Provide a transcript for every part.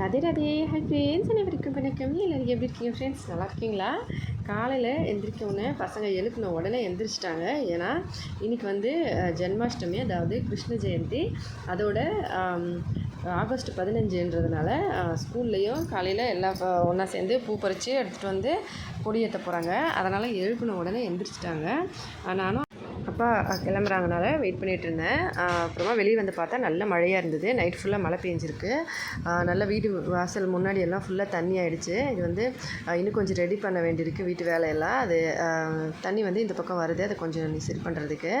Radhe Radhe hi friends அனைவருக்கும் வணக்கம்? எல்லோரும் எப்படி இருக்கீங்க ஃப்ரெண்ட்ஸ் நல்லா இருக்கீங்களா? காலையில் எந்திரிக்க உடனே பசங்க எழுப்பின உடனே எந்திரிச்சிட்டாங்க. ஏன்னா இன்றைக்கி வந்து ஜென்மாஷ்டமி அதாவது கிருஷ்ண ஜெயந்தி. அதோட ஆகஸ்ட் பதினஞ்சுன்றதுனால ஸ்கூல்லேயும் காலையில் எல்லா ஒன்றா சேர்ந்து பூ பறித்து எடுத்துகிட்டு வந்து கொடியேற்ற போகிறாங்க அதனால் எழுப்பின உடனே எந்திரிச்சிட்டாங்க. நானும் அப்பா கிளம்புறாங்கனால வெயிட் பண்ணிகிட்டு இருந்தேன். அப்புறமா வெளியே வந்து பார்த்தா நல்ல மழையாக இருந்தது. நைட் ஃபுல்லாக மழை பெஞ்சிருக்கு. நல்ல வீடு வாசல் முன்னாடி எல்லாம் ஃபுல்லாக தண்ணி ஆகிடுச்சு இது வந்து இன்னும் கொஞ்சம் ரெடி பண்ண வேண்டியிருக்கு வீட்டு வேலையெல்லாம். அது தண்ணி வந்து இந்த பக்கம் வருது. அதை கொஞ்சம் சரி பண்ணுறதுக்கு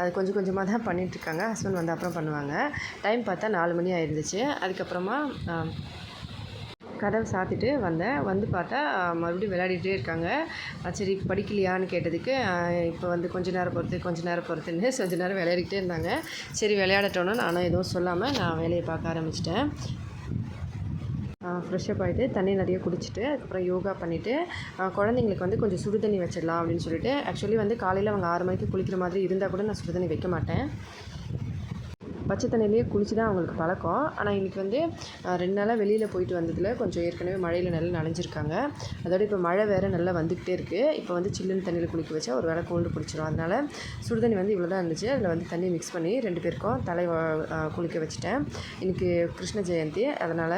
அது கொஞ்சம் கொஞ்சமாக தான் பண்ணிகிட்ருக்காங்க ஹஸ்பண்ட் வந்து அப்புறம் பண்ணுவாங்க. டைம் பார்த்தா நாலு மணி ஆயிருந்துச்சு. அதுக்கப்புறமா கதவை சாத்திட்டு வந்தேன். வந்து பார்த்தா மறுபடியும் விளையாடிட்டே இருக்காங்க. சரி படிக்கலையான்னு கேட்டதுக்கு இப்போ வந்து கொஞ்ச நேரம் பொறுத்து கொஞ்ச நேரம் பொறுத்துன்னு கொஞ்ச நேரம் விளையாடிக்கிட்டே இருந்தாங்க. சரி விளையாடட்டோன்னு நானும் எதுவும் சொல்லாமல் நான் வேலையை பார்க்க ஆரம்பிச்சிட்டேன். ஃப்ரெஷ்ஷப் ஆகிட்டு தண்ணி நிறைய குடிச்சிட்டு அதுக்கப்புறம் யோகா பண்ணிவிட்டு குழந்தைங்களுக்கு வந்து கொஞ்சம் சுடு தண்ணி வச்சிடலாம் அப்படின்னு சொல்லிட்டு ஆக்சுவலி வந்து காலையில் அவங்க ஆறு மணிக்கு குளிக்கிற மாதிரி இருந்தால் கூட நான் சுடு தண்ணி வைக்க மாட்டேன். பச்சை தண்ணியிலே குளிச்சு தான் அவங்களுக்கு பழக்கம். ஆனால் இன்றைக்கி வந்து ரெண்டு நாளாக வெளியில் போயிட்டு வந்ததில் கொஞ்சம் ஏற்கனவே மழையில் நல்லா நனைஞ்சிருக்காங்க. அதோட இப்போ மழை வேறு நல்லா வந்துக்கிட்டே இருக்குது இப்போ வந்து சில்லுன்னு தண்ணியில் குளிக்க வச்சா ஒரு வேளை கோல்டு பிடிச்சிரும் அதனால் சுடுதண்ணி வந்து இவ்வளோ தான் இருந்துச்சு. அதில் வந்து தண்ணி மிக்ஸ் பண்ணி ரெண்டு பேருக்கும் தலை குளிக்க வச்சுட்டேன். இன்றைக்கி கிருஷ்ண ஜெயந்தி. அதனால்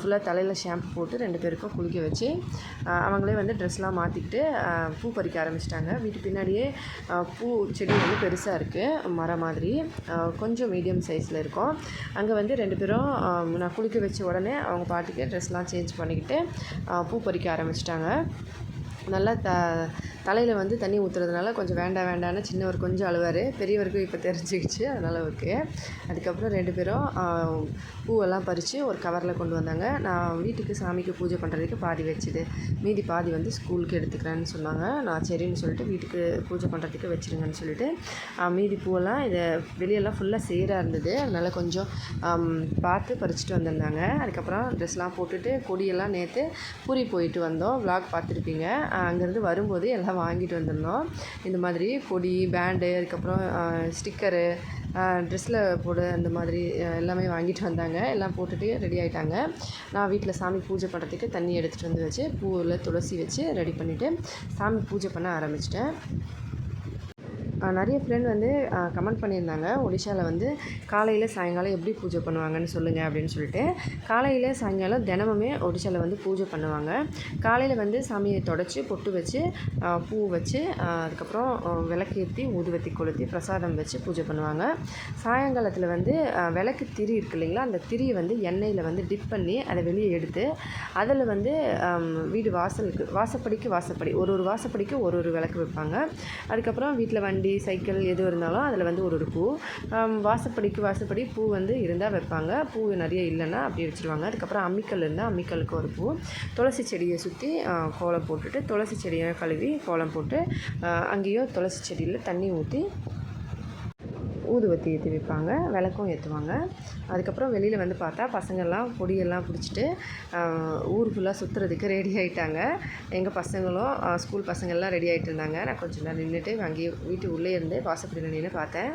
ஃபுல்லாக தலையில் ஷாம்பு போட்டு ரெண்டு பேருக்கும் குளிக்க வச்சு அவங்களே வந்து ட்ரெஸ்லாம் மாற்றிக்கிட்டு பூ பறிக்க ஆரம்பிச்சிட்டாங்க. வீட்டு பின்னாடியே பூ செடி வந்து பெருசாக இருக்குது மரம் மாதிரி கொஞ்சம் மீடியம் சைஸில் இருக்கும். அங்கே வந்து ரெண்டு பேரும் நான் குளிக்க வச்ச உடனே அவங்க பாட்டுக்கு ட்ரெஸ்லாம் சேஞ்ச் பண்ணிக்கிட்டு பூ பறிக்க ஆரம்பிச்சிட்டாங்க. நல்லா த தலையில் வந்து தண்ணி ஊற்றுறதுனால கொஞ்சம் வேண்டாம் வேண்டாம்னு சின்னவர் கொஞ்சம் அழுவார். பெரியவருக்கும் இப்போ தெரிஞ்சுக்கிச்சு அதனால் ஓகே. அதுக்கப்புறம் ரெண்டு பேரும் பூவெல்லாம் பறித்து ஒரு கவரில் கொண்டு வந்தாங்க. நான் வீட்டுக்கு சாமிக்கு பூஜை பண்ணுறதுக்கு பாதி வச்சுது. மீதி பாதி வந்து ஸ்கூலுக்கு எடுத்துக்கிறேன்னு சொன்னாங்க. நான் சரின்னு சொல்லிட்டு வீட்டுக்கு பூஜை பண்ணுறதுக்கு வச்சுருங்கன்னு சொல்லிட்டு மீதி பூவெல்லாம் இதை வெளியெல்லாம் ஃபுல்லாக சேராக இருந்தது. அதனால் கொஞ்சம் பார்த்து பறிச்சுட்டு வந்திருந்தாங்க. அதுக்கப்புறம் ட்ரெஸ்லாம் போட்டுட்டு கொடியெல்லாம் நேற்று பூரி போயிட்டு வந்தோம். விளாக் பார்த்துருப்பீங்க. அங்கேருந்து வரும்போது எல்லாம் வாங்கிட்டு வந்திருந்தோம். இந்த மாதிரி கொடி பேண்டு அதுக்கப்புறம் ஸ்டிக்கரு ட்ரெஸ்ஸில் போட அந்த மாதிரி எல்லாமே வாங்கிட்டு வந்தாங்க. எல்லாம் போட்டுட்டு ரெடி ஆகிட்டாங்க நான் வீட்டில் சாமி பூஜை பண்ணுறதுக்கு தண்ணி எடுத்துகிட்டு வந்து வச்சு பூவில் துளசி வச்சு ரெடி பண்ணிவிட்டு சாமி பூஜை பண்ண ஆரம்பிச்சிட்டேன். நிறைய ஃப்ரெண்ட் வந்து கமெண்ட் பண்ணியிருந்தாங்க. ஒடிஷாவில் வந்து காலையில் சாயங்காலம் எப்படி பூஜை பண்ணுவாங்கன்னு சொல்லுங்கள் அப்படின்னு சொல்லிட்டு. காலையில் சாயங்காலம் தினமுமே ஒடிஷாவில் வந்து பூஜை பண்ணுவாங்க. காலையில் வந்து சாமியை தொடச்சி பொட்டு வச்சு பூ வச்சு அதுக்கப்புறம் விளக்கேற்றி ஊதுவத்தி கொளுத்தி பிரசாதம் வச்சு பூஜை பண்ணுவாங்க. சாயங்காலத்தில் வந்து விளக்கு திரி இருக்கு இல்லைங்களா? அந்த திரியை வந்து எண்ணெயில் வந்து டிப் பண்ணி அதை வெளியே எடுத்து அதில் வந்து வீடு வாசலுக்கு வாசப்படிக்கு வாசப்படி ஒரு ஒரு வாசப்படிக்கு ஒரு ஒரு விளக்கு வைப்பாங்க. அதுக்கப்புறம் வீட்டில் வண்டி சைக்கிள் எது இருந்தாலும் அதில் வந்து ஒரு ஒரு பூ. வாசப்படிக்கு வாசப்படி பூ வந்து இருந்தால் வைப்பாங்க. பூ நிறைய இல்லைன்னா அப்படியே வச்சுருவாங்க. அதுக்கப்புறம் அம்மிக்கல் இருந்தால் அம்மிக்கலுக்கு ஒரு பூ. துளசி செடியை சுற்றி கோலம் போட்டுட்டு துளசி செடியை கழுவி கோலம் போட்டு அங்கேயும் துளசி செடியில் தண்ணி ஊற்றி ஊதுவத்தி ஏற்றி வைப்பாங்க விளக்கும் ஏற்றுவாங்க அதுக்கப்புறம் வெளியில் வந்து பார்த்தா பசங்கள்லாம் பொடியெல்லாம் பிடிச்சிட்டு ஊர் ஃபுல்லாக சுற்றுறதுக்கு ரெடி ஆகிட்டாங்க எங்கள் பசங்களும் ஸ்கூல் பசங்கள்லாம் ரெடி ஆகிட்டு இருந்தாங்க நான் கொஞ்சம் நேரம் நின்றுட்டு அங்கேயே வீட்டு உள்ளே இருந்து வாசப்படி நின்று பார்த்தேன்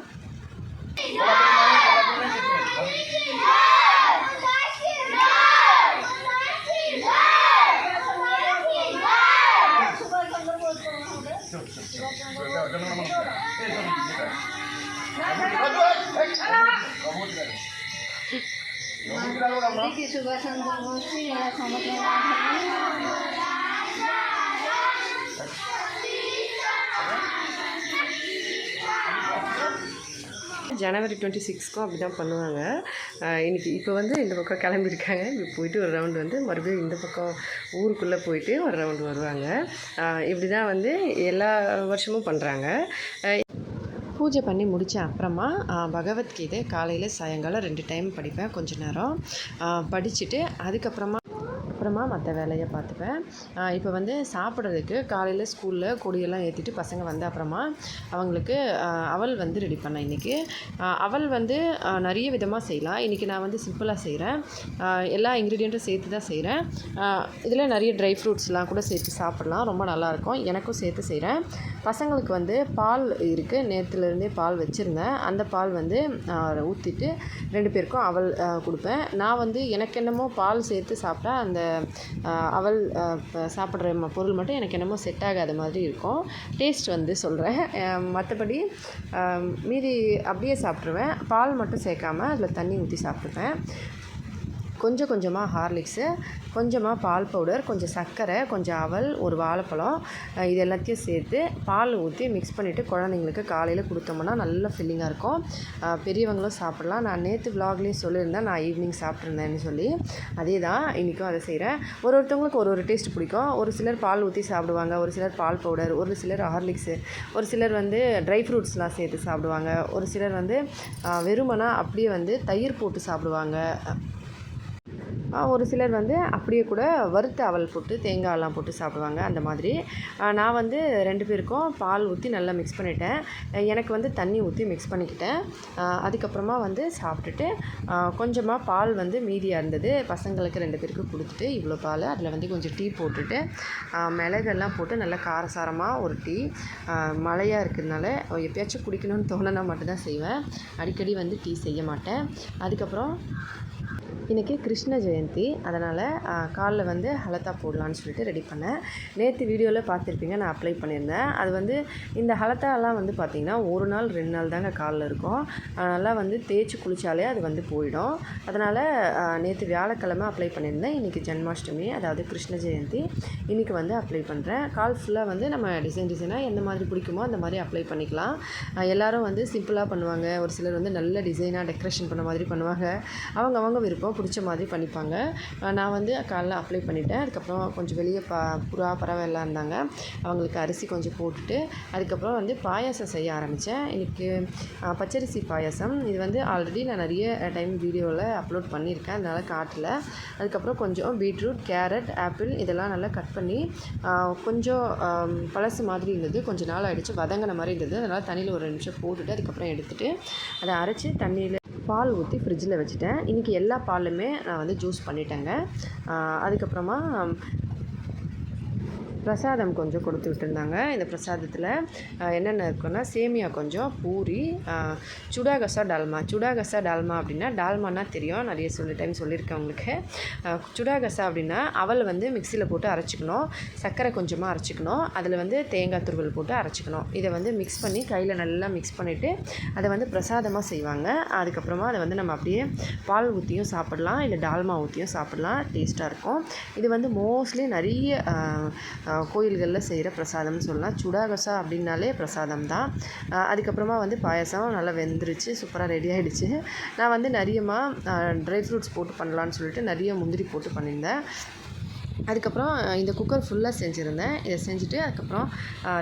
দেখি সুভাষ চন্দ্র বসু এরা সমতল মাথায় ஜனவரி டுவெண்ட்டி சிக்ஸ்க்கும் அப்படி தான் பண்ணுவாங்க ஆஹ், இன்னைக்கு இப்போ வந்து இந்த பக்கம் கிளம்பியிருக்காங்க இப்போ போயிட்டு ஒரு ரவுண்டு வந்து மறுபடியும் இந்த பக்கம் ஊருக்குள்ளே போயிட்டு ஒரு ரவுண்டு வருவாங்க ஆஹ், இப்படி தான் வந்து எல்லா வருஷமும் பண்ணுறாங்க பூஜை பண்ணி முடித்த அப்புறமா பகவத்கீதை காலையில் சாயங்காலம் ரெண்டு டைம் படிப்பேன் கொஞ்ச நேரம். படிச்சுட்டு அதுக்கப்புறமா அப்புறமா மற்ற வேலையை பார்த்துப்பேன். இப்போ வந்து சாப்பிட்றதுக்கு காலையில் ஸ்கூலில் கொடியெல்லாம் ஏற்றிட்டு பசங்க வந்த அப்புறமா அவங்களுக்கு அவல் வந்து ரெடி பண்ணேன் இன்றைக்கி அவல் வந்து நிறைய விதமாக செய்யலாம். இன்றைக்கி நான் வந்து சிம்பிளாக செய்கிறேன் எல்லா இன்க்ரீடியண்ட்டும் சேர்த்து தான் செய்கிறேன் இதில் நிறைய ட்ரை ஃப்ரூட்ஸ்லாம் கூட சேர்த்து சாப்பிட்லாம். ரொம்ப நல்லாயிருக்கும் எனக்கும் சேர்த்து செய்கிறேன் பசங்களுக்கு வந்து பால் இருக்குது நேற்றுலேருந்தே பால் வச்சுருந்தேன். அந்த பால் வந்து ஊற்றிட்டு ரெண்டு பேருக்கும் அவல் கொடுப்பேன். நான் வந்து எனக்கு என்னமோ பால் சேர்த்து சாப்பிட்டா அந்த அவல் சாப்பிட்ற பொருள் மட்டும் எனக்கு என்னமோ செட் ஆகாத மாதிரி இருக்கும். டேஸ்ட் வந்து சொல்கிறேன் மற்றபடி மீதி அப்படியே சாப்பிட்ருவேன் பால் மட்டும் சேர்க்காம அதில் தண்ணி ஊற்றி சாப்பிடுவேன் கொஞ்சம் கொஞ்சமாக ஹார்லிக்ஸு கொஞ்சமாக பால் பவுடர் கொஞ்சம் சர்க்கரை கொஞ்சம் அவல் ஒரு வாழைப்பழம் இது எல்லாத்தையும் சேர்த்து பால் ஊற்றி மிக்ஸ் பண்ணிவிட்டு குழந்தைங்களுக்கு காலையில் கொடுத்தோம்னா நல்ல ஃபில்லிங்காக இருக்கும். பெரியவங்களும் சாப்பிட்லாம். நான் நேற்று விலாக்லேயும் சொல்லியிருந்தேன் நான் ஈவினிங் சாப்பிட்ருந்தேன்னு சொல்லி. அதே தான் இன்றைக்கும் அதை செய்கிறேன் ஒரு ஒருத்தவங்களுக்கு ஒரு ஒரு டேஸ்ட் பிடிக்கும். ஒரு சிலர் பால் ஊற்றி சாப்பிடுவாங்க ஒரு சிலர் பால் பவுடர் ஒரு சிலர் ஹார்லிக்ஸு ஒரு சிலர் வந்து ட்ரை ஃப்ரூட்ஸ்லாம் சேர்த்து சாப்பிடுவாங்க. ஒரு சிலர் வந்து வெறுமனா அப்படியே வந்து தயிர் போட்டு சாப்பிடுவாங்க. ஒரு சிலர் வந்து அப்படியே கூட வறுத்த அவல் போட்டு தேங்காயெல்லாம் போட்டு சாப்பிடுவாங்க அந்த மாதிரி. நான் வந்து ரெண்டு பேருக்கும் பால் ஊற்றி நல்லா மிக்ஸ் பண்ணிட்டேன். எனக்கு வந்து தண்ணி ஊற்றி மிக்ஸ் பண்ணிக்கிட்டேன். அதுக்கப்புறமா வந்து சாப்பிட்டுட்டு கொஞ்சமாக பால் வந்து மீதியாக இருந்தது. பசங்களுக்கு ரெண்டு பேருக்கு கொடுத்துட்டு இவ்வளோ பால். அதில் வந்து கொஞ்சம் டீ போட்டுட்டு மிளகெல்லாம் போட்டு நல்லா காரசாரமாக ஒரு டீ. மழையாக இருக்கிறதுனால எப்பயாச்சும் குடிக்கணும்னு தோணுனா மட்டும்தான் செய்வேன். அடிக்கடி வந்து டீ செய்ய மாட்டேன். அதுக்கப்புறம் இன்றைக்கி கிருஷ்ண ஜெயந்தி. அதனால் காலில் வந்து ஹலத்தா போடலான்னு சொல்லிட்டு ரெடி பண்ணேன். நேற்று வீடியோவில் பார்த்துருப்பீங்க நான் அப்ளை பண்ணியிருந்தேன். அது வந்து இந்த ஹலத்தாலாம் வந்து பார்த்திங்கன்னா ஒரு நாள் ரெண்டு நாள் தாங்க காலில் இருக்கும். அதனால் வந்து தேய்ச்சி குளித்தாலே அது வந்து போயிடும். அதனால் நேற்று வியாழக்கிழமை அப்ளை பண்ணியிருந்தேன். இன்றைக்கி ஜென்மாஷ்டமி அதாவது கிருஷ்ண ஜெயந்தி. இன்றைக்கி வந்து அப்ளை பண்ணுறேன் கால் ஃபுல்லாக வந்து நம்ம டிசைன் டிசைனாக எந்த மாதிரி பிடிக்குமோ அந்த மாதிரி அப்ளை பண்ணிக்கலாம். எல்லோரும் வந்து சிம்பிளாக பண்ணுவாங்க. ஒரு சிலர் வந்து நல்ல டிசைனாக டெக்கரேஷன் பண்ண மாதிரி பண்ணுவாங்க. அவங்க அவங்க விருப்பம். பிடிச்ச மாதிரி பண்ணிப்பாங்க. நான் வந்து காலைல அப்ளை பண்ணிட்டேன். அதுக்கப்புறம் கொஞ்சம் வெளியே பா புறா பறவை எல்லாம் இருந்தாங்க. அவங்களுக்கு அரிசி கொஞ்சம் போட்டுட்டு அதுக்கப்புறம் வந்து பாயாசம் செய்ய ஆரம்பித்தேன் எனக்கு பச்சரிசி பாயாசம். இது வந்து ஆல்ரெடி நான் நிறைய டைம் வீடியோவில் அப்லோட் பண்ணியிருக்கேன். அதனால் காட்டல. அதுக்கப்புறம் கொஞ்சம் பீட்ரூட் கேரட் ஆப்பிள் இதெல்லாம் நல்லா கட் பண்ணி கொஞ்சம் பழசு மாதிரி இருந்தது. கொஞ்சம் நாள் ஆகிடுச்சு வதங்கின மாதிரி இருந்தது. அதனால் தண்ணியில் ஒரு நிமிஷம் போட்டுட்டு அதுக்கப்புறம் எடுத்துகிட்டு அதை அரைச்சி தண்ணியில் பால் ஊற்றி ஃப்ரிட்ஜில் வச்சுட்டேன். இன்றைக்கி எல்லா பாலுமே நான் வந்து ஜூஸ் பண்ணிட்டேங்க. அதுக்கப்புறமா பிரசாதம் கொஞ்சம் கொடுத்து விட்டுருந்தாங்க. இந்த பிரசாதத்தில் என்னென்ன இருக்குன்னா சேமியா கொஞ்சம் பூரி சுடாகசா டால்மா. சுடாகசா டால்மா அப்படின்னா டால்மானா தெரியும். நிறைய சொல்லி டைம் சொல்லியிருக்கேன் உங்களுக்கு. சுடாகசா அப்படின்னா அவள் வந்து மிக்சியில் போட்டு அரைச்சிக்கணும். சர்க்கரை கொஞ்சமாக அரைச்சிக்கணும். அதில் வந்து தேங்காய் துருவல் போட்டு அரைச்சிக்கணும். இதை வந்து மிக்ஸ் பண்ணி கையில் நல்லா மிக்ஸ் பண்ணிவிட்டு அதை வந்து பிரசாதமாக செய்வாங்க. அதுக்கப்புறமா அதை வந்து நம்ம அப்படியே பால் ஊற்றியும் சாப்பிடலாம். இல்லை டால்மா ஊற்றியும் சாப்பிடலாம். டேஸ்ட்டாக இருக்கும். இது வந்து மோஸ்ட்லி நிறைய கோயில்களில் செய்கிற பிரசாதம்னு சொல்லலாம். சுடாகசா அப்படின்னாலே பிரசாதம் தான் அதுக்கப்புறமா வந்து பாயசம் நல்லா வெந்துருச்சு சூப்பராக ரெடி ஆகிடுச்சு நான் வந்து நிறையமாக ட்ரை ஃப்ரூட்ஸ் போட்டு பண்ணலான்னு சொல்லிட்டு நிறைய முந்திரி போட்டு பண்ணியிருந்தேன். அதுக்கப்புறம் இந்த குக்கர் ஃபுல்லாக செஞ்சுருந்தேன். இதை செஞ்சுட்டு அதுக்கப்புறம்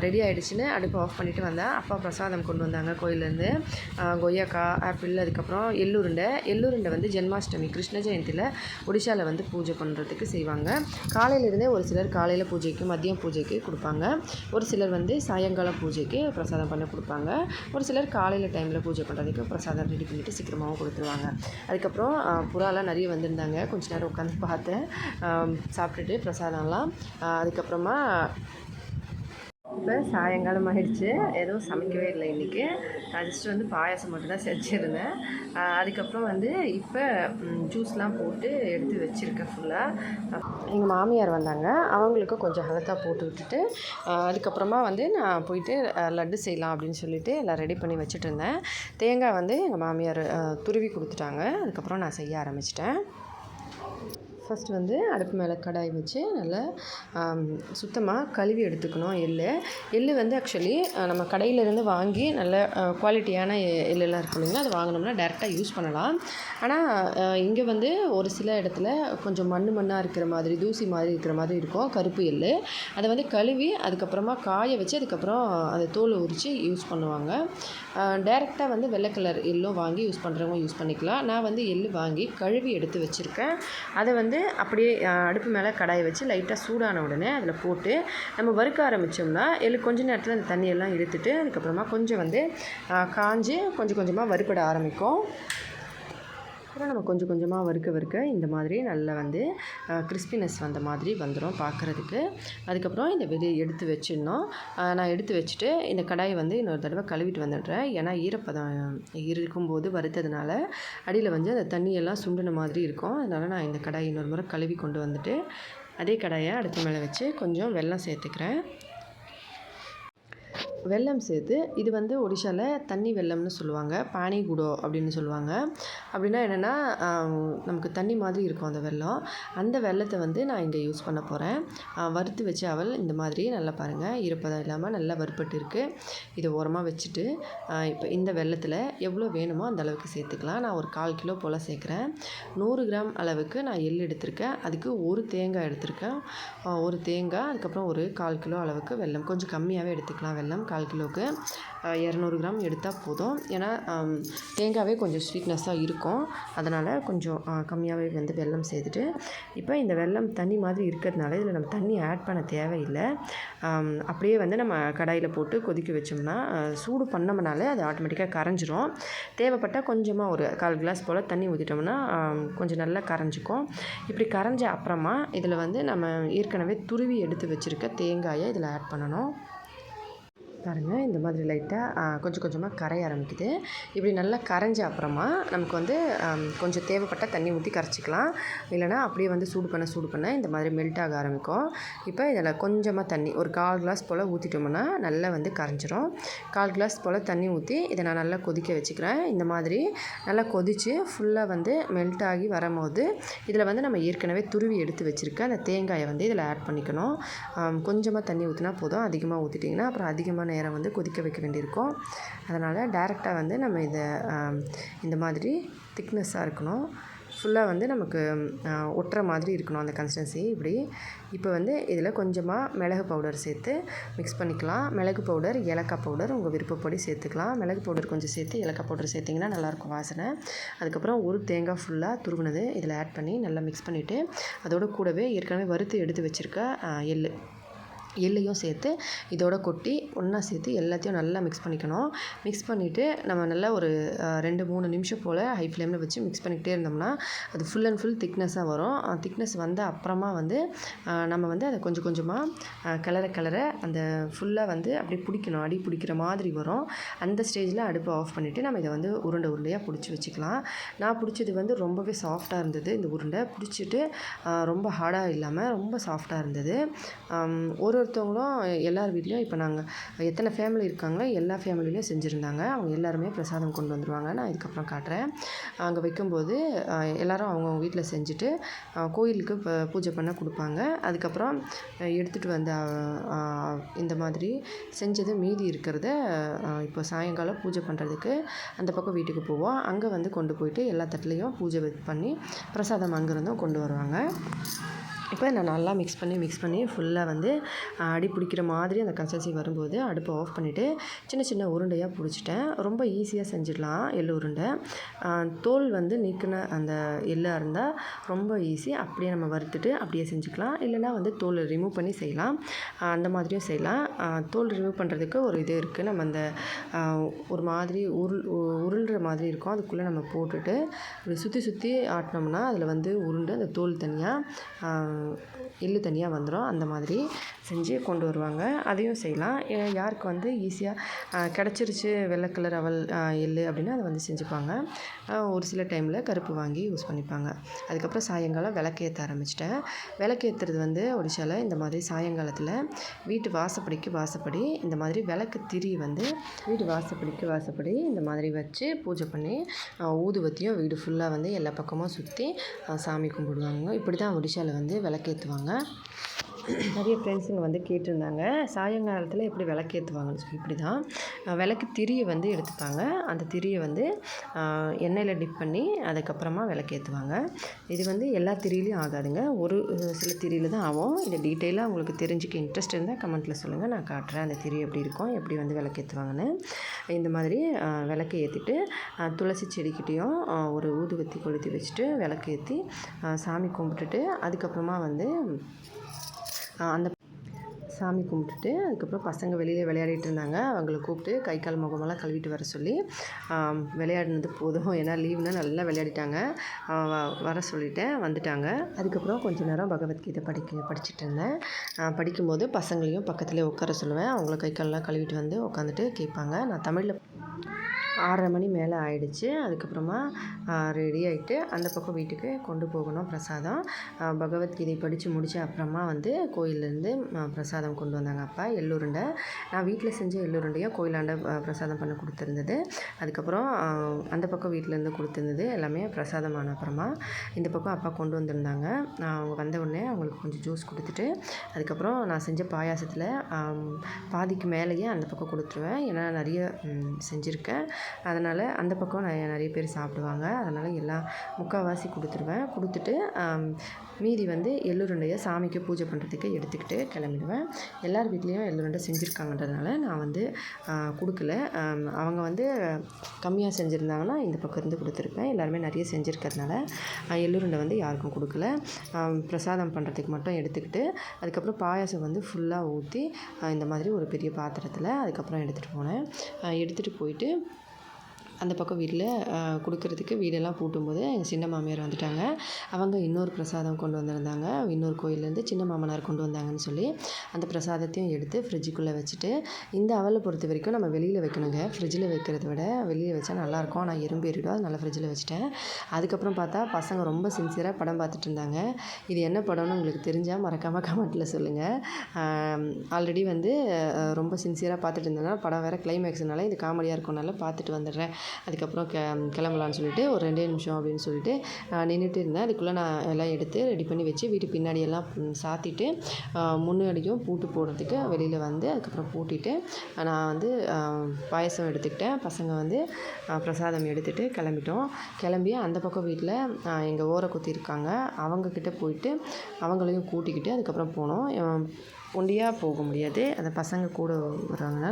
ரெடி ஆகிடுச்சின்னு அடுப்பு ஆஃப் பண்ணிவிட்டு வந்தேன். அப்பா பிரசாதம் கொண்டு வந்தாங்க கோயிலேருந்து கொய்யாக்காய் ஆப்பிள் அதுக்கப்புறம் எள்ளுருண்டை. எள்ளுருண்டை வந்து ஜென்மாஷ்டமி கிருஷ்ண ஜெயந்தியில் ஒடிஷாவில் வந்து பூஜை பண்ணுறதுக்கு செய்வாங்க. காலையிலேருந்தே ஒரு சிலர் காலையில் பூஜைக்கு மதியம் பூஜைக்கு கொடுப்பாங்க. ஒரு சிலர் வந்து சாயங்கால பூஜைக்கு பிரசாதம் பண்ண கொடுப்பாங்க. ஒரு சிலர் காலையில் டைமில் பூஜை பண்ணுறதுக்கு பிரசாதம் ரெடி பண்ணிவிட்டு சீக்கிரமாகவும் கொடுத்துருவாங்க. அதுக்கப்புறம் புறாலாம் நிறைய வந்திருந்தாங்க. கொஞ்ச நேரம் உட்காந்து பார்த்தேன். சாப்பிட்டுட்டு சாப்பிட்டுட்டு பிரசாதம்லாம். அதுக்கப்புறமா இப்போ சாயங்காலம் ஆகிடுச்சு எதுவும் சமைக்கவே இல்லை இன்றைக்கி நான் ஜஸ்ட் வந்து பாயாசம் மட்டும் தான் செஞ்சுருந்தேன். அதுக்கப்புறம் வந்து இப்போ ஜூஸ்லாம் போட்டு எடுத்து வச்சுருக்கேன் ஃபுல்லாக எங்கள் மாமியார் வந்தாங்க. அவங்களுக்கு கொஞ்சம் ஹலத்தா போட்டு விட்டுட்டு அதுக்கப்புறமா வந்து நான் போயிட்டு லட்டு செய்யலாம் அப்படின்னு சொல்லிட்டு எல்லாம் ரெடி பண்ணி வச்சுட்டு இருந்தேன். தேங்காய் வந்து எங்கள் மாமியார் துருவி கொடுத்துட்டாங்க. அதுக்கப்புறம் நான் செய்ய ஆரம்பிச்சிட்டேன். ஃபஸ்ட்டு வந்து அடுப்பு மேலே கடாய் வச்சு நல்லா சுத்தமாக கழுவி எடுத்துக்கணும் எள்ளு. எள் வந்து ஆக்சுவலி நம்ம கடையிலேருந்து வாங்கி நல்ல குவாலிட்டியான எள்ளெல்லாம் இருக்கும் இல்லைங்களா? அது வாங்கினோம்னா டேரெக்டாக யூஸ் பண்ணலாம். ஆனால் இங்கே வந்து ஒரு சில இடத்துல கொஞ்சம் மண் மண்ணாக இருக்கிற மாதிரி தூசி மாதிரி இருக்கிற மாதிரி இருக்கும். கருப்பு எள் அதை வந்து கழுவி அதுக்கப்புறமா காய வச்சு அதுக்கப்புறம் அதை தோலை உரித்து யூஸ் பண்ணுவாங்க. டேரெக்டாக வந்து வெள்ளை கலர் எள்ளும் வாங்கி யூஸ் பண்ணுறவங்க யூஸ் பண்ணிக்கலாம். நான் வந்து எள்ளு வாங்கி கழுவி எடுத்து வச்சுருக்கேன். அதை வந்து அப்படியே அடுப்பு மேலே கடாயை வச்சு லைட்டாக சூடான உடனே அதில் போட்டு நம்ம வறுக்க ஆரம்பித்தோம்னா எள்ளு கொஞ்ச நேரத்தில் அந்த தண்ணியெல்லாம் இழுத்துட்டு அதுக்கப்புறமா கொஞ்சம் வந்து அஹ், காஞ்சு கொஞ்சம் கொஞ்சமாக வறுபட ஆரம்பிக்கும். அப்புறம் நம்ம கொஞ்சம் கொஞ்சமாக வறுக்க வறுக்க இந்த மாதிரி நல்லா வந்து கிறிஸ்பினஸ் வந்த மாதிரி வந்துடும் பார்க்குறதுக்கு அதுக்கப்புறம் இந்த வெளியே எடுத்து வச்சிடணும். நான் எடுத்து வச்சுட்டு இந்த கடாயை வந்து இன்னொரு தடவை கழுவிட்டு வந்துடுறேன். ஏன்னா ஈரப்பதம் இருக்கும்போது வறுத்ததுனால அடியில் வந்து அந்த தண்ணியெல்லாம் சுண்டின மாதிரி இருக்கும். அதனால் நான் இந்த கடாயை இன்னொரு முறை கழுவி கொண்டு வந்துட்டு அதே கடாயை அடுத்த மேலே வச்சு கொஞ்சம் வெல்லம் சேர்த்துக்கிறேன். வெல்லம் சேர்த்து இது வந்து ஒடிஷாவில் தண்ணி வெல்லம்னு சொல்லுவாங்க. பானி குடோ அப்படின்னு சொல்லுவாங்க. அப்படின்னா என்னென்னா நமக்கு தண்ணி மாதிரி இருக்கும் அந்த வெல்லம். அந்த வெல்லத்தை வந்து நான் இங்கே யூஸ் பண்ண போகிறேன் வறுத்து வச்ச அவல் இந்த மாதிரி நல்லா பாருங்கள் இருப்பதாக இல்லாமல் நல்லா வறுப்பட்டு இருக்குது இதை ஓரமாக வச்சுட்டு இப்போ இந்த வெல்லத்தில் எவ்வளோ வேணுமோ அந்த அளவுக்கு சேர்த்துக்கலாம். நான் ஒரு கால் கிலோ போல் சேர்க்குறேன். நூறு கிராம் அளவுக்கு நான் எள் எடுத்திருக்கேன். அதுக்கு ஒரு தேங்காய் எடுத்திருக்கேன். ஒரு தேங்காய் அதுக்கப்புறம் ஒரு கால் கிலோ அளவுக்கு வெல்லம். கொஞ்சம் கம்மியாகவே எடுத்துக்கலாம் வெல்லம். கால் கிலோவுக்கு இரநூறு கிராம் எடுத்தால் போதும். ஏன்னா தேங்காவே கொஞ்சம் ஸ்வீட்னஸ்ஸாக இருக்கும். அதனால் கொஞ்சம் கம்மியாகவே வந்து வெல்லம் சேர்த்துட்டு இப்போ இந்த வெல்லம் தண்ணி மாதிரி இருக்கிறதுனால இதில் நம்ம தண்ணி ஆட் பண்ண தேவையில்லை. அப்படியே வந்து நம்ம கடாயில் போட்டு கொதிக்க வச்சோம்னா சூடு பண்ணோம்னாலே அது ஆட்டோமேட்டிக்காக கரைஞ்சிரும். தேவைப்பட்டால் கொஞ்சமாக ஒரு கால் கிளாஸ் போல் தண்ணி ஊற்றிட்டோம்னா கொஞ்சம் நல்லா கரைஞ்சிக்கும். இப்படி கரைஞ்ச அப்புறமா இதில் வந்து நம்ம ஏற்கனவே துருவி எடுத்து வச்சுருக்க தேங்காயை இதில் ஆட் பண்ணணும். பாருங்கள் இந்த மாதிரி லைட்டாக கொஞ்சம் கொஞ்சமாக கரைய ஆரம்பிக்குது. இப்படி நல்லா கரைஞ்ச அப்புறமா நமக்கு வந்து கொஞ்சம் தேவைப்பட்ட தண்ணி ஊற்றி கரைச்சிக்கலாம். இல்லைனா அப்படியே வந்து சூடு பண்ண சூடு பண்ண இந்த மாதிரி மெல்ட் ஆக ஆரம்பிக்கும். இப்போ இதில் கொஞ்சமாக தண்ணி ஒரு கால் கிளாஸ் போல் ஊற்றிட்டோம்னா நல்லா வந்து கரைஞ்சிரும். கால் கிளாஸ் போல் தண்ணி ஊற்றி இதை நான் நல்லா கொதிக்க வச்சுக்கிறேன். இந்த மாதிரி நல்லா கொதித்து ஃபுல்லாக வந்து மெல்ட் ஆகி வரும்போது இதில் வந்து நம்ம ஏற்கனவே துருவி எடுத்து வச்சுருக்க அந்த தேங்காயை வந்து இதில் ஆட் பண்ணிக்கணும். கொஞ்சமாக தண்ணி ஊற்றினா போதும். அதிகமாக ஊற்றிட்டிங்கன்னா அப்புறம் அதிகமாக நேரம் வந்து கொதிக்க வைக்க வேண்டியிருக்கும். அதனால் டேரெக்டாக வந்து நம்ம இதை இந்த மாதிரி திக்னஸ்ஸாக இருக்கணும். ஃபுல்லாக வந்து நமக்கு ஒட்டுற மாதிரி இருக்கணும் அந்த கன்சிஸ்டன்சி இப்படி. இப்போ வந்து இதில் கொஞ்சமாக மிளகு பவுடர் சேர்த்து மிக்ஸ் பண்ணிக்கலாம். மிளகு பவுடர் ஏலக்காய் பவுடர் உங்கள் விருப்பப்படி சேர்த்துக்கலாம். மிளகு பவுடர் கொஞ்சம் சேர்த்து ஏலக்காய் பவுடர் சேர்த்திங்கன்னா நல்லாயிருக்கும் வாசனை. அதுக்கப்புறம் ஒரு தேங்காய் ஃபுல்லாக துருவினது இதில் ஆட் பண்ணி நல்லா மிக்ஸ் பண்ணிவிட்டு அதோட கூடவே ஏற்கனவே வறுத்து எடுத்து வச்சுருக்க எள் எள்ளு. எள்ளையும் சேர்த்து இதோட கொட்டி ஒன்றா சேர்த்து எல்லாத்தையும் நல்லா மிக்ஸ் பண்ணிக்கணும். மிக்ஸ் பண்ணிவிட்டு நம்ம நல்லா ஒரு ரெண்டு மூணு நிமிஷம் போல் ஹை ஃப்ளேமில் வச்சு மிக்ஸ் பண்ணிக்கிட்டே இருந்தோம்னா அது ஃபுல் அண்ட் ஃபுல் திக்னஸாக வரும். திக்னஸ் வந்த அப்புறமா வந்து நம்ம வந்து அதை கொஞ்சம் கொஞ்சமாக கிளற கிளற அந்த ஃபுல்லாக வந்து அப்படியே பிடிக்கணும். அடி பிடிக்கிற மாதிரி வரும். அந்த ஸ்டேஜில் அடுப்பை ஆஃப் பண்ணிவிட்டு நம்ம இதை வந்து உருண்டை உருண்டையாக பிடிச்சி வச்சுக்கலாம். நான் பிடிச்சது வந்து ரொம்பவே சாஃப்டாக இருந்தது இந்த உருண்டை. பிடிச்சிட்டு ரொம்ப ஹார்டாக இல்லாமல் ரொம்ப சாஃப்டாக இருந்தது. ஒரு ஒருத்தவங்களும் எல்லார் வீட்லேயும் இப்போ நாங்கள் எத்தனை ஃபேமிலி இருக்காங்களோ எல்லா ஃபேமிலிலையும் செஞ்சுருந்தாங்க. அவங்க எல்லாருமே பிரசாதம் கொண்டு வந்துருவாங்க. நான் இதுக்கப்புறம் காட்டுறேன். அங்கே வைக்கும்போது எல்லோரும் எல்லாரும் அவங்கவுங்க வீட்டில் செஞ்சுட்டு கோயிலுக்கு பூஜை பண்ண கொடுப்பாங்க. அதுக்கப்புறம் எடுத்துகிட்டு வந்த இந்த மாதிரி செஞ்சது மீதி இருக்கிறத இப்போ சாயங்காலம் பூஜை பண்ணுறதுக்கு அந்த பக்கம் வீட்டுக்கு போவோம். அங்கே வந்து கொண்டு போயிட்டு எல்லா தட்டிலையும் பூஜை பண்ணி பிரசாதம் அங்கேருந்தும் கொண்டு வருவாங்க. இப்போ நான் நல்லா மிக்ஸ் பண்ணி மிக்ஸ் பண்ணி ஃபுல்லாக வந்து அடி பிடிக்கிற மாதிரி அந்த கன்சன்சி வரும்போது அடுப்பை ஆஃப் பண்ணிவிட்டு சின்ன சின்ன உருண்டையாக பிடிச்சிட்டேன். ரொம்ப ஈஸியாக செஞ்சிடலாம் எள்ளு உருண்டை. தோல் வந்து நீக்கின அந்த எள்ளாக இருந்தால் ரொம்ப ஈஸி அப்படியே நம்ம வறுத்துட்டு அப்படியே செஞ்சுக்கலாம். இல்லைனா வந்து தோல் ரிமூவ் பண்ணி செய்யலாம். அந்த மாதிரியும் செய்யலாம். தோல் ரிமூவ் பண்ணுறதுக்கு ஒரு இது இருக்குது நம்ம அந்த ஒரு மாதிரி உருள் உ- உருள்ற மாதிரி இருக்கும். அதுக்குள்ளே நம்ம போட்டுட்டு சுற்றி சுற்றி ஆட்டினோம்னா அதில் வந்து உருண்டு அந்த தோல் தனியாக எள்ளு தனியாக வந்துடும் அந்த மாதிரி செஞ்சு கொண்டு வருவாங்க. அதையும் செய்யலாம். யாருக்கு வந்து ஈஸியாக கிடச்சிருச்சு வெள்ளை கலர் அவல் எள் எள்ளு அப்படின்னா அதை வந்து செஞ்சுப்பாங்க. ஒரு சில டைமில் கருப்பு வாங்கி யூஸ் பண்ணிப்பாங்க. அதுக்கப்புறம் சாயங்காலம் விளக்கேற்ற ஆரம்பிச்சிட்டேன். விளக்கேற்றுறது வந்து ஒடிஷாவில் இந்த மாதிரி சாயங்காலத்தில் வீட்டு வாசப்படிக்கு வாசப்படி இந்த மாதிரி விளக்கு திரி வந்து வீட்டு வாசப்படிக்கு வாசப்படி இந்த மாதிரி வச்சு பூஜை பண்ணி ஊதுவத்தியும் வீடு ஃபுல்லாக வந்து எல்லா பக்கமும் சுற்றி சாமி கும்பிடுவாங்க. இப்படி தான் ஒடிஷாவில் வந்து விளக்கேற்றுவாங்க நிறைய ஃப்ரெண்ட்ஸுங்க வந்து கேட்டிருந்தாங்க. சாயங்காலத்தில் எப்படி விளக்கேற்றுவாங்கன்னு சொல்லி. இப்படி தான் விளக்கு திரியை வந்து எடுத்துப்பாங்க. அந்த திரியை வந்து எண்ணெயில் டிப் பண்ணி அதுக்கப்புறமா விளக்கேற்றுவாங்க இது வந்து எல்லா திரியிலையும் ஆகாதுங்க. ஒரு சில திரியில் தான் ஆகும். இந்த டீட்டெயிலாக உங்களுக்கு தெரிஞ்சுக்க இன்ட்ரெஸ்ட் இருந்தால் கமெண்ட்டில் சொல்லுங்கள் நான் காட்டுறேன் அந்த திரி எப்படி இருக்கும் எப்படி வந்து விளக்கேற்றுவாங்கன்னு இந்த மாதிரி விளக்கு ஏற்றிட்டு துளசி செடிக்கிட்டேயும் ஒரு ஊதுவத்தி கொளுத்தி வச்சுட்டு விளக்கு ஏற்றி சாமி கும்பிட்டுட்டு அதுக்கப்புறமா வந்து அந்த சாமி கும்பிட்டுட்டு அதுக்கப்புறம் பசங்க வெளியில் விளையாடிட்டு இருந்தாங்க. அவங்கள கூப்பிட்டு கை கால் முகமெல்லாம் கழுவிட்டு வர சொல்லி விளையாடினது போதும். ஏன்னா லீவ்னால் நல்லா விளையாடிட்டாங்க. வ- வர சொல்லிட்டேன் வந்துட்டாங்க. அதுக்கப்புறம் கொஞ்ச நேரம் பகவத்கீதை படிக்க படிச்சுட்டு இருந்தேன். படிக்கும்போது பசங்களையும் பக்கத்துலேயே உட்கார சொல்லுவேன். அவங்கள கை கால்லாம் கழுவிட்டு வந்து உட்காந்துட்டு கேட்பாங்க. நான் தமிழில் ஆறரை மணி மேலே ஆயிடுச்சு. அதுக்கப்புறமா ரெடி ஆகிட்டு அந்த பக்கம் வீட்டுக்கு கொண்டு போகணும் பிரசாதம். பகவத்கீதை படித்து முடித்த அப்புறமா வந்து கோயிலேருந்து பிரசாதம் கொண்டு வந்தாங்க அப்பா எள்ளுருண்டை. நான் வீட்டில் செஞ்ச எள்ளுருண்டையும் கோயிலாண்ட பிரசாதம் பண்ண கொடுத்துருந்தது. அதுக்கப்புறம் அந்த பக்கம் வீட்டிலேருந்து கொடுத்துருந்தது எல்லாமே பிரசாதம் ஆன அப்புறமா இந்த பக்கம் அப்பா கொண்டு வந்திருந்தாங்க. நான் அவங்க வந்த உடனே அவங்களுக்கு கொஞ்சம் ஜூஸ் கொடுத்துட்டு அதுக்கப்புறம் நான் செஞ்ச பாயாசத்தில் பாதிக்கு மேலேயே அந்த பக்கம் கொடுத்துருவேன். ஏன்னா நிறைய செஞ்சுருக்கேன். அதனால் அந்த பக்கம் நிறைய நிறைய பேர் சாப்பிடுவாங்க. அதனால் எல்லாம் முக்கால்வாசி கொடுத்துருவேன். கொடுத்துட்டு மீதி வந்து எள்ளுருண்டையை சாமிக்கு பூஜை பண்ணுறதுக்கு எடுத்துக்கிட்டு கிளம்பிடுவேன். எல்லார் வீட்லேயும் எள்ளுருண்டை செஞ்சுருக்காங்கன்றதுனால நான் வந்து கொடுக்கல. அவங்க வந்து கம்மியாக செஞ்சுருந்தாங்கன்னா இந்த பக்கம் இருந்து கொடுத்துருப்பேன். எல்லாருமே நிறைய செஞ்சுருக்கறதுனால எள்ளுருண்டை வந்து யாருக்கும் கொடுக்கல. பிரசாதம் பண்ணுறதுக்கு மட்டும் எடுத்துக்கிட்டு அதுக்கப்புறம் பாயாசம் வந்து ஃபுல்லாக ஊற்றி இந்த மாதிரி ஒரு பெரிய பாத்திரத்தில் அதுக்கப்புறம் எடுத்துகிட்டு போனேன். எடுத்துகிட்டு போயிட்டு அந்த பக்கம் வீட்டில் கொடுக்கறதுக்கு வீடெல்லாம் பூட்டும்போது எங்கள் சின்ன மாமியார் வந்துட்டாங்க. அவங்க இன்னொரு பிரசாதம் கொண்டு வந்திருந்தாங்க. இன்னொரு கோயிலேருந்து சின்ன மாமனார் கொண்டு வந்தாங்கன்னு சொல்லி அந்த பிரசாதத்தையும் எடுத்து ஃப்ரிட்ஜுக்குள்ளே வச்சுட்டு இந்த அவலை பொறுத்த வரைக்கும் நம்ம வெளியில் வைக்கணுங்க. ஃப்ரிட்ஜில் வைக்கிறத விட வெளியில் வச்சா நல்லாயிருக்கும். ஆனால் எறும்பு ஏறிடும் நல்லா ஃப்ரிட்ஜில் வச்சுட்டேன். அதுக்கப்புறம் பார்த்தா பசங்க ரொம்ப சின்சியராக படம் பார்த்துட்டு இருந்தாங்க. இது என்ன படம்னு உங்களுக்கு தெரிஞ்சால் மறக்காமல் கமெண்ட்டில் சொல்லுங்கள் ஆல்ரெடி வந்து ரொம்ப சின்சியராக பார்த்துட்டு இருந்தேன்னா படம் வேறு கிளைமேக்ஸ்னால இது காமெடியாக இருக்கும்னால பார்த்துட்டு வந்துடுறேன். அதுக்கப்புறம் கெ கிளம்பலான்னு சொல்லிட்டு ஒரு ரெண்டே நிமிஷம் அப்படின்னு சொல்லிட்டு நின்றுட்டு இருந்தேன். அதுக்குள்ளே நான் எல்லாம் எடுத்து ரெடி பண்ணி வச்சு வீட்டு பின்னாடி எல்லாம் சாத்திட்டு முன்னாடியும் பூட்டு போடுறதுக்கு வெளியில் வந்து அதுக்கப்புறம் பூட்டிட்டு நான் வந்து பாயசம் எடுத்துக்கிட்டேன். பசங்க வந்து பிரசாதம் எடுத்துகிட்டு கிளம்பிட்டோம். கிளம்பி அந்த பக்கம் வீட்டில் எங்கள் ஓரை குத்தி இருக்காங்க. அவங்கக்கிட்ட போயிட்டு அவங்களையும் கூட்டிக்கிட்டு அதுக்கப்புறம் போனோம். ஒண்டியாக போக முடியாது. அந்த பசங்க கூட வருவாங்க.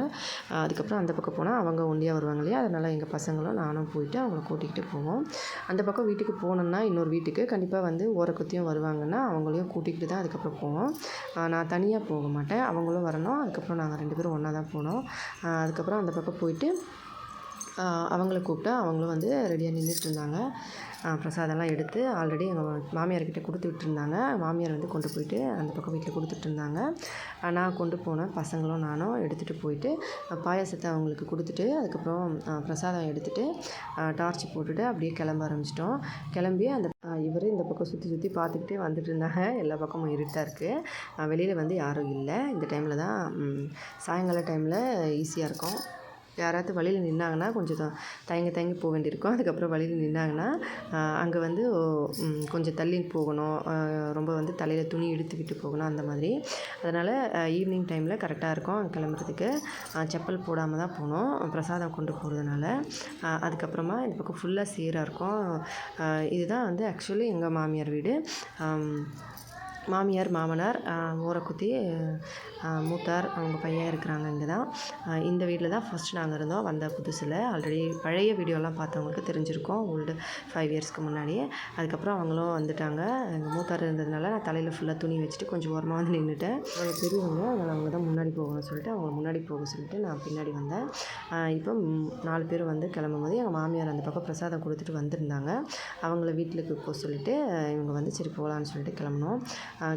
அதுக்கப்புறம் அந்த பக்கம் போனால் அவங்க ஒண்டியாக வருவாங்க இல்லையா? அதனால் எங்கள் பசங்களும் நானும் போயிட்டு அவங்கள கூட்டிக்கிட்டு போவோம். அந்த பக்கம் வீட்டுக்கு போனோம்னா இன்னொரு வீட்டுக்கு. கண்டிப்பாக வந்து ஓரக்குத்தியும் வருவாங்கன்னா அவங்களையும் கூட்டிக்கிட்டு தான் அதுக்கப்புறம் போவோம். நான் தனியாக போக மாட்டேன். அவங்களும் வரணும். அதுக்கப்புறம் நாங்கள் ரெண்டு பேரும் ஒன்றா தான் போனோம். அதுக்கப்புறம் அந்த பக்கம் போயிட்டு அவங்கள கூப்பிட்டா அவங்களும் வந்து ரெடியாக நின்றுட்டு இருந்தாங்க. பிரசாதம்லாம் எடுத்து ஆல்ரெடி எங்கள் மாமியார்கிட்ட கொடுத்து விட்டுருந்தாங்க. மாமியார் வந்து கொண்டு போயிட்டு அந்த பக்கம் வீட்டில் கொடுத்துட்ருந்தாங்க. நான் கொண்டு போனேன் பசங்களும் நானும் எடுத்துகிட்டு போயிட்டு பாயாசத்தை அவங்களுக்கு கொடுத்துட்டு அதுக்கப்புறம் பிரசாதம் எடுத்துகிட்டு டார்ச் போட்டுட்டு அப்படியே கிளம்ப ஆரம்பிச்சிட்டோம். கிளம்பி அந்த இவர் இந்த பக்கம் சுற்றி சுற்றி பார்த்துக்கிட்டே வந்துட்டு இருந்தாங்க. எல்லா பக்கமும் இருட்டாக இருக்குது வெளியில் வந்து யாரும் இல்லை. இந்த டைமில் தான் சாயங்கால டைமில் ஈஸியாக இருக்கும். யாராவது வழியில் நின்னாங்கன்னா கொஞ்சம் தயங்கி தயங்கி போக வேண்டியிருக்கும். அதுக்கப்புறம் வழியில் நின்னாங்கன்னா அங்கே வந்து கொஞ்சம் தள்ளி போகணும். ரொம்ப வந்து தலையில் துணி இழுத்துக்கிட்டு போகணும் அந்த மாதிரி. அதனால் ஈவினிங் டைமில் கரெக்டாக இருக்கும். கிளம்புறதுக்கு செப்பல் போடாமல் தான் போகணும். பிரசாதம் கொண்டு போகிறதுனால அதுக்கப்புறமா இந்த பக்கம் ஃபுல்லாக சீராக இருக்கும். இதுதான் வந்து ஆக்சுவலி எங்கள் மாமியார் வீடு. மாமியார் மாமனார் ஓரக்குத்தி மூத்தார் அவங்க பையன் இருக்கிறாங்க இங்கே தான் இந்த வீட்டில் தான் ஃபஸ்ட் நாங்கள் இருந்தோம். வந்த புதுசில் ஆல்ரெடி பழைய வீடியோலாம் பார்த்தவங்களுக்கு தெரிஞ்சிருக்கோம். ஓல்டு ஃபைவ் இயர்ஸ்க்கு முன்னாடியே. அதுக்கப்புறம் அவங்களும் வந்துட்டாங்க. எங்கள் மூத்தார் இருந்ததுனால நான் தலையில் ஃபுல்லாக துணி வச்சுட்டு கொஞ்சம் ஓரமாக வந்து நின்றுட்டேன் அவங்க பெரியவங்க அதனால் அவங்க தான் முன்னாடி போகணும்னு சொல்லிட்டு அவங்க முன்னாடி போக சொல்லிட்டு நான் பின்னாடி வந்தேன். இப்போ நாலு பேர் வந்து கிளம்பும் போது எங்கள் மாமியார் அந்த பக்கம் பிரசாதம் கொடுத்துட்டு வந்திருந்தாங்க. அவங்கள வீட்டுக்கு போக சொல்லிட்டு இவங்க வந்து சரி போகலான்னு சொல்லிட்டு கிளம்புனோம்.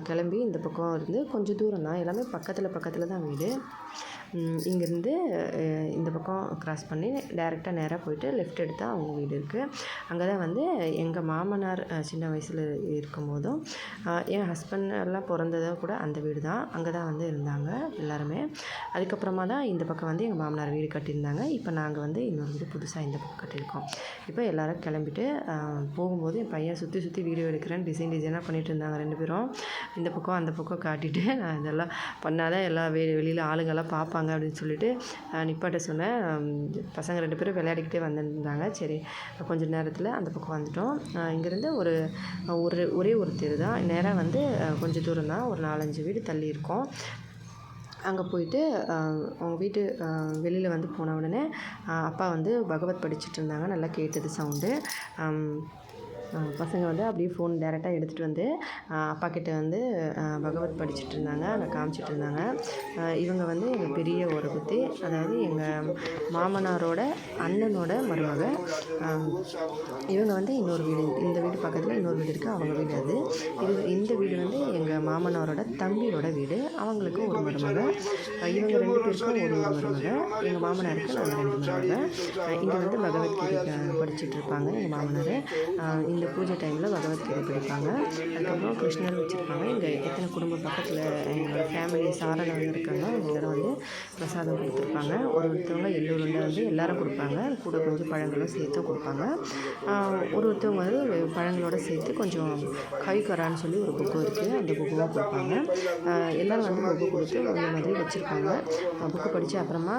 கிளம்பி இந்த பக்கம் இருந்து கொஞ்சம் தூரம் தான் எல்லாமே பக்கத்தில் பக்கத்தில் தான் வீடு. இங்கேருந்து இந்த பக்கம் க்ராஸ் பண்ணி டேரெக்டாக நேராக போயிட்டு லெஃப்ட் எடுத்தால் அவங்க வீடு இருக்குது அங்கே தான் வந்து எங்கள் மாமனார் சின்ன வயசில் இருக்கும் போதும் என் ஹஸ்பண்ட் எல்லாம் பிறந்ததும் கூட அந்த வீடு தான் அங்கே தான் வந்து இருந்தாங்க எல்லாருமே. அதுக்கப்புறமா தான் இந்த பக்கம் வந்து எங்கள் மாமனார் வீடு கட்டியிருந்தாங்க. இப்போ நாங்கள் வந்து இன்னொரு வீடு புதுசாக இந்த பக்கம் கட்டியிருக்கோம். இப்போ எல்லோரும் கிளம்பிட்டு போகும்போது என் பையன் சுற்றி சுற்றி வீடியோ எடுக்கிறேன். டிசைன் டிசைனாக பண்ணிகிட்டு இருந்தாங்க ரெண்டு பேரும். இந்த பக்கம் அந்த பக்கம் காட்டிட்டு நான் இதெல்லாம் பண்ணாதான் எல்லா வெளியில் ஆளுங்கெல்லாம் பார்ப்பாங்க. அப்படின்னு சொல்லிட்டு நிப்பாட்ட சொன்னேன் பசங்க ரெண்டு பேரும் விளையாடிக்கிட்டே வந்துருந்தாங்க. சரி கொஞ்சம் நேரத்தில் அந்த பக்கம் வந்துட்டோம். இங்கேருந்து ஒரு ஒரு ஒரே ஒரு தெரு தான். நேராக வந்து கொஞ்சம் தூரம் தான். ஒரு நாலஞ்சு வீடு தள்ளி இருக்கோம். அங்கே போயிட்டு அவங்க வீட்டு வெளியில் வந்து போன உடனே அப்பா வந்து பகவத் படிச்சுட்டு இருந்தாங்க. நல்லா கேட்டது சவுண்டு. பசங்க வந்து அப்படியே ஃபோன் டேரெக்டாக எடுத்துகிட்டு வந்து அப்பா கிட்டே வந்து பகவத் படிச்சுட்டு இருந்தாங்க அங்கே காமிச்சிட்டு இருந்தாங்க. இவங்க வந்து எங்கள் பெரிய ஒரு புத்தி அதாவது எங்கள் மாமனாரோட அண்ணனோட மருமக. இவங்க வந்து இன்னொரு வீடு இந்த வீடு பக்கத்தில் இன்னொரு வீடு இருக்குது அவங்க வீடு அது. இது இந்த வீடு வந்து எங்கள் மாமனாரோட தம்பியோட வீடு அவங்களுக்கும் ஒரு மருமக. இவங்க ரெண்டு பேருக்கும் ஒரு ஒரு மருமக. எங்கள் மாமனாருக்கு நாங்கள் ரெண்டு மருமக. இங்கே வந்து பகவத்கீதை படிச்சுட்டு இருப்பாங்க எங்கள் மாமனார். இந்த இந்த பூஜை டைமில் பகவத்கீதை படிப்பாங்க. அதுக்கப்புறம் கிருஷ்ணர் வச்சுருப்பாங்க. இங்கே எத்தனை குடும்பம் பக்கத்தில் எங்களோட ஃபேமிலி சாரணங்க இருக்காங்க அவங்க வந்து பிரசாதம் கொடுத்துருப்பாங்க. ஒரு ஒருத்தவங்க எள்ளூருண்டை வந்து எல்லாரும் கொடுப்பாங்க. கூட கொஞ்சம் பழங்களும் சேர்த்து கொடுப்பாங்க. ஒரு ஒருத்தவங்க வந்து பழங்களோட சேர்த்து கொஞ்சம் கை கரான்னு சொல்லி ஒரு புக்கு இருக்குது அந்த புக்குவாக கொடுப்பாங்க. எல்லோரும் வந்து புக்கு கொடுத்து அந்த மாதிரி வச்சுருப்பாங்க. புக்கு படித்து அப்புறமா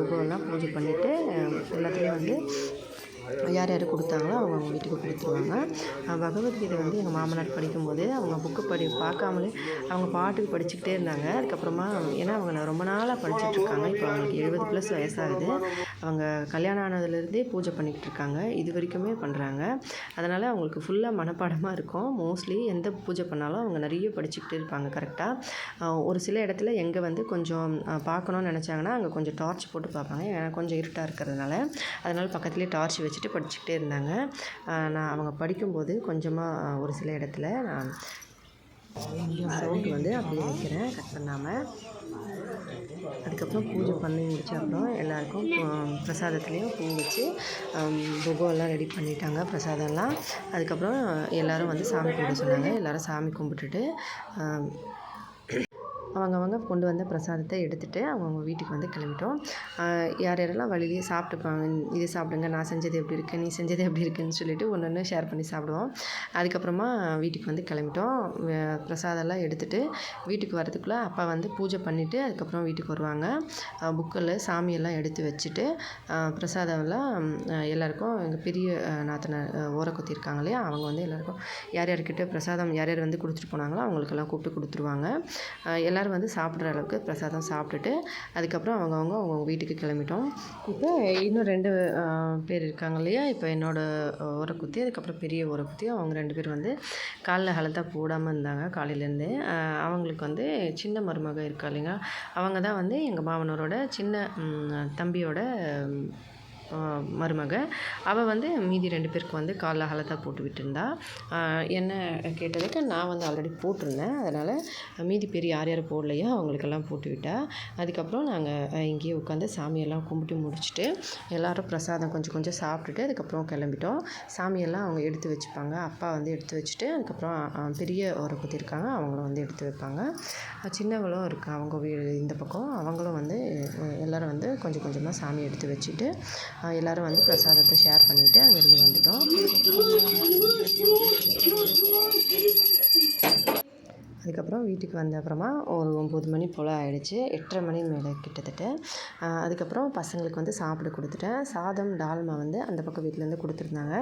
புக்கெல்லாம் பூஜை பண்ணிவிட்டு எல்லாத்துலேயும் வந்து யார் யார் கொடுத்தாங்களோ அவங்க அவங்க வீட்டுக்கு கொடுத்துருவாங்க. பகவத்கீதை வந்து எங்கள் மாமனார் படிக்கும்போது அவங்க புக்கு படி பார்க்காமலே அவங்க பாட்டுக்கு படிச்சுக்கிட்டே இருந்தாங்க. அதுக்கப்புறமா ஏன்னா அவங்க ரொம்ப நாளாக படிச்சுட்ருக்காங்க இப்போ அவங்களுக்கு எழுபது ப்ளஸ் வயசாகுது. அவங்க கல்யாணம் ஆனதுலேருந்தே பூஜை பண்ணிக்கிட்டு இருக்காங்க. இது வரைக்குமே பண்ணுறாங்க அதனால் அவங்களுக்கு ஃபுல்லாக மனப்பாடமாக இருக்கும். மோஸ்ட்லி எந்த பூஜை பண்ணாலும் அவங்க நிறைய படிச்சுக்கிட்டே இருப்பாங்க கரெக்டாக ஒரு சில இடத்துல எங்கே வந்து கொஞ்சம் பார்க்கணும்னு நினச்சாங்கன்னா அங்கே கொஞ்சம் டார்ச் போட்டு பார்ப்பாங்க. ஏன்னா கொஞ்சம் இருட்டாக இருக்கிறதுனால. அதனால் பக்கத்துலேயே டார்ச் வச்சுட்டு படிச்சுக்கிட்டே இருந்தாங்க. நான் அவங்க படிக்கும்போது கொஞ்சமாக ஒரு சில இடத்துல நான் சவுண்ட் வந்து அப்படியே வைக்கிறேன் கட் பண்ணாமல் அதுக்கப்புறம் பூஜை பண்ணி முடிச்ச அப்புறம் எல்லாருக்கும் பிரசாதத்துலேயும் பூ வச்சு புகம் ரெடி பண்ணிட்டாங்க பிரசாதம்லாம். அதுக்கப்புறம் எல்லோரும் வந்து சாமி கும்பிட சொன்னாங்க. எல்லோரும் சாமி கும்பிட்டுட்டு அவங்கவங்க கொண்டு வந்த பிரசாதத்தை எடுத்துகிட்டு அவங்கவுங்க வீட்டுக்கு வந்து கிளம்பிட்டோம். யார் யாரெல்லாம் வழியிலேயே சாப்பிட்டுப்பாங்க இது சாப்பிடுங்க நான் செஞ்சது எப்படி இருக்குது நீ செஞ்சது எப்படி இருக்குன்னு சொல்லிட்டு ஒன்று ஒன்று ஷேர் பண்ணி சாப்பிடுவோம். அதுக்கப்புறமா வீட்டுக்கு வந்து கிளம்பிட்டோம். வே- பிரசாதம்லாம் எடுத்துகிட்டு வீட்டுக்கு வரதுக்குள்ளே அப்பா வந்து பூஜை பண்ணிவிட்டு அதுக்கப்புறம் வீட்டுக்கு வருவாங்க. புக்கில் சாமியெல்லாம் எடுத்து வச்சுட்டு பிரசாதம்லாம் எல்லாருக்கும் எங்கள் பெரிய நாத்தனை நாத்தனார் ஆஹ் இருக்காங்க இல்லையா அவங்க வந்து எல்லாருக்கும் யார் யார்கிட்ட பிரசாதம் யார் யார் வந்து கொடுத்துட்டு போனாங்களோ அவங்களுக்கெல்லாம் கூப்பிட்டு கொடுத்துருவாங்க. எல்லோரும் எல்லோரும் வந்து சாப்பிட்ற அளவுக்கு பிரசாதம் சாப்பிட்டுட்டு அதுக்கப்புறம் அவங்கவுங்க அவங்கவுங்க வீட்டுக்கு கிளம்பிட்டோம். இப்போ இன்னும் ரெண்டு பேர் இருக்காங்க இல்லையா? இப்போ என்னோடய ஊரை குத்தி அதுக்கப்புறம் பெரிய ஊரை குத்தி அவங்க ரெண்டு பேர் வந்து காலில் ஹலத்தா போடாமல் இருந்தாங்க காலையிலேருந்து. அவங்களுக்கு வந்து சின்ன மருமக இருக்கா இல்லைங்க அவங்க தான் வந்து எங்கள் மாமனரோட சின்ன தம்பியோட மருமக. அவள் வந்து மீதி ரெண்டு பேருக்கு வந்து காலில் ஹலத்தா போட்டு விட்டுருந்தா. என்ன கேட்டதுக்கு நான் வந்து ஆல்ரெடி போட்டிருந்தேன். அதனால் மீதி பேர் யார் யார் போடலையோ அவங்களுக்கெல்லாம் போட்டு விட்டா. அதுக்கப்புறம் நாங்கள் இங்கேயே உட்காந்து சாமியெல்லாம் கும்பிட்டு முடிச்சுட்டு எல்லோரும் பிரசாதம் கொஞ்சம் கொஞ்சம் சாப்பிட்டுட்டு அதுக்கப்புறம் கிளம்பிட்டோம். சாமியெல்லாம் அவங்க எடுத்து வச்சுப்பாங்க. அப்பா வந்து எடுத்து வச்சுட்டு அதுக்கப்புறம் பெரிய ஒரு குத்தி இருக்காங்க. அவங்களும் வந்து எடுத்து வைப்பாங்க. சின்னவளும் இருக்கா அவங்க வீடு இந்த பக்கம். அவங்களும் வந்து எல்லோரும் வந்து கொஞ்சம் கொஞ்சமாக சாமி எடுத்து வச்சுட்டு எல்லோரும் வந்து பிரசாதத்தை ஷேர் பண்ணிவிட்டு அங்கேருந்து வந்துட்டோம். அதுக்கப்புறம் வீட்டுக்கு வந்த அப்புறமா ஒரு ஒம்பது மணி போல் ஆகிடுச்சு எட்டரை மணி மேலே கிட்டத்தட்ட. அதுக்கப்புறம் பசங்களுக்கு வந்து சாப்பிட கொடுத்துட்டேன். சாதம் டால்மா வந்து அந்த பக்கம் வீட்டிலேருந்து கொடுத்துருந்தாங்க.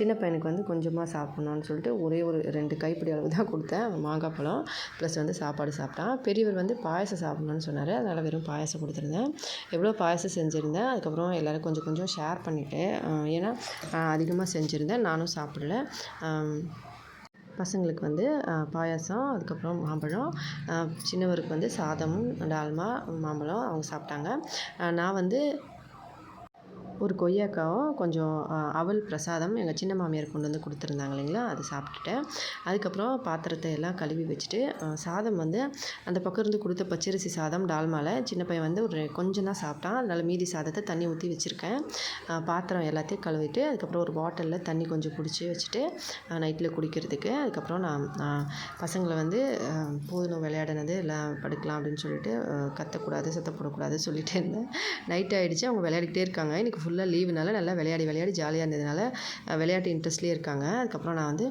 சின்ன பையனுக்கு வந்து கொஞ்சமாக சாப்பிட்ணுன்னு சொல்லிட்டு ஒரே ஒரு ரெண்டு கைப்பிடி அளவு தான் கொடுத்தேன். மாங்காய் பழம் ப்ளஸ் வந்து சாப்பாடு சாப்பிட்டான். பெரியவர் வந்து பாயசம் சாப்பிட்ணுன்னு சொன்னார். அதனால் வெறும் பாயசம் கொடுத்துருந்தேன். எவ்வளோ பாயசம் செஞ்சுருந்தேன். அதுக்கப்புறம் எல்லோரும் கொஞ்சம் கொஞ்சம் ஷேர் பண்ணிவிட்டு ஏன்னா அதிகமாக செஞ்சுருந்தேன். நானும் சாப்பிடல. பசங்களுக்கு வந்து பாயாசம் அதுக்கப்புறம் மாம்பழம் சின்னவருக்கு வந்து சாதமும் டால்மா மாம்பழம் அவங்க சாப்பிட்டாங்க. நான் வந்து ஒரு கொய்யாக்காவும் கொஞ்சம் அவல் பிரசாதம் எங்கள் சின்ன மாமியார் கொண்டு வந்து கொடுத்துருந்தாங்க இல்லைங்களா? அது சாப்பிட்டுட்டேன். அதுக்கப்புறம் பாத்திரத்தை எல்லாம் கழுவி வச்சுட்டு சாதம் வந்து அந்த பக்கம் இருந்து கொடுத்த பச்சரிசி சாதம் டால்மாவில் சின்ன பையன் வந்து ஒரு கொஞ்சம் தான் சாப்பிட்டான். அதனால் மீதி சாதத்தை தண்ணி ஊற்றி வச்சுருக்கேன். பாத்திரம் எல்லாத்தையும் கழுவிட்டு அதுக்கப்புறம் ஒரு பாட்டிலில் தண்ணி கொஞ்சம் பிடிச்சி வச்சுட்டு நைட்டில் குடிக்கிறதுக்கு அதுக்கப்புறம் நான் பசங்களை வந்து போதும் விளையாடினது எல்லாம் படுக்கலாம் அப்படின்னு சொல்லிட்டு கத்தக்கூடாது சத்தம் போடக்கூடாது இருந்தேன். நைட் ஆகிடுச்சு அவங்க விளையாடிக்கிட்டே இருக்காங்க. இன்றைக்கி ஃபுல் ஃபுல்லாக லீவுனால நல்லா விளையாடி விளையாடி ஜாலியாக இருந்ததுனால விளையாட்டு இன்ட்ரெஸ்ட்லேயே இருக்காங்க. அதுக்கப்புறம் நான் வந்து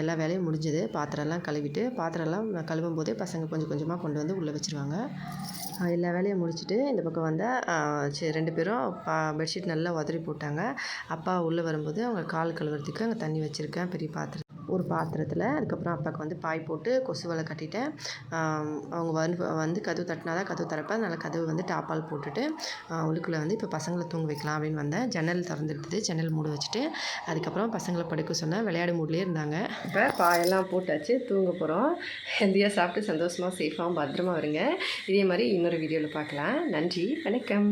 எல்லா வேலையும் முடிஞ்சது. பாத்திரம்லாம் கழுவிட்டு பாத்திரம்லாம் நான் கழுவும் போதே பசங்க கொஞ்சம் கொஞ்சமாக கொண்டு வந்து உள்ளே வச்சுருவாங்க. எல்லா வேலையும் முடிச்சுட்டு இந்த பக்கம் வந்தால் ரெண்டு பேரும் பா பெட்ஷீட் நல்லா உதறி போட்டாங்க. அப்பா உள்ளே வரும்போது அவங்க கால் கழுவுறதுக்கு அங்கே தண்ணி வச்சுருக்கேன் பெரிய பாத்திரம் ஒரு பாத்திரத்தில். அதுக்கப்புறம் அப்பாவுக்கு வந்து பாய் போட்டு கொசு வலை கட்டிட்டேன் அவங்க வந்து வந்து கதவு தட்டினா தான் கதவு திறப்பேன். அதனால் கதவு வந்து டாப்பால் போட்டுட்டு ஆ, உள்ளுக்குள்ளே வந்து இப்போ பசங்களை தூங்க வைக்கலாம் அப்படின்னு வந்தேன். ஜன்னல் திறந்துருக்குது ஜன்னல் மூடு வச்சுட்டு அதுக்கப்புறம் பசங்களை படுக்க சொன்னேன். விளையாடு மூட்லேயே இருந்தாங்க. இப்போ பாயெல்லாம் போட்டாச்சு. தூங்க போகிறோம் ஹெல்த்தியாக சாப்பிட்டு சந்தோஷமாக சேஃபாகவும் பத்திரமா வருங்க. இதே மாதிரி இன்னொரு வீடியோவில் பார்க்கலாம். நன்றி. வணக்கம்.